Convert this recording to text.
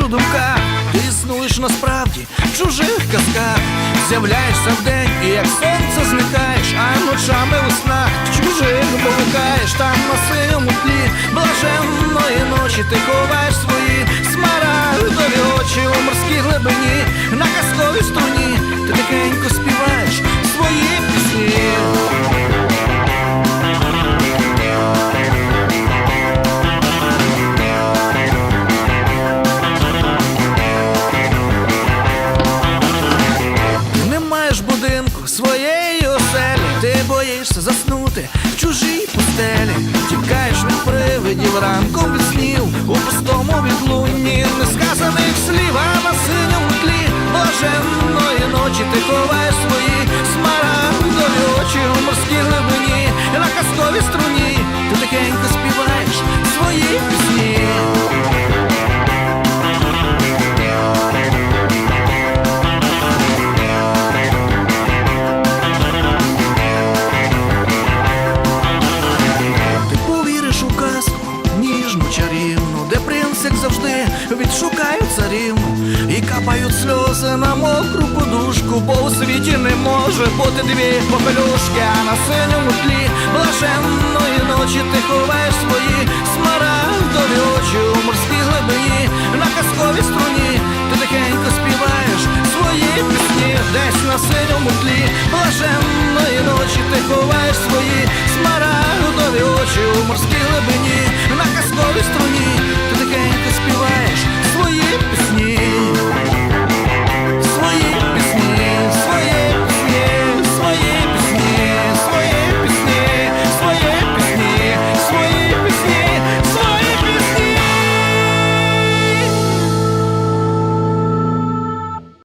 у думках, ти існуєш насправді в чужих казках, з'являєшся вдень і як сонце зникаєш, а ночами у снах в чужих повикаєш, там на синьому тлі блаженної ночі ти ховаєш боїшся заснути в чужій пустелі, тікаєш від привидів ранком від снів, у пустому відлунні несказаних слів, а на синьому тлі. Блаженної ночі ти ховаєш завжди, відшукають царівну і капають сльози на мокру подушку, бо у світі не може бути дві попелюшки, а на синьому тлі блаженної ночі ти ховаєш свої смарагдові очі у морській глибині, на казковій струні, ти тихенько співаєш свої пісні, десь на синьому тлі блаженної ночі ти ховаєш свої смарагдові очі у морській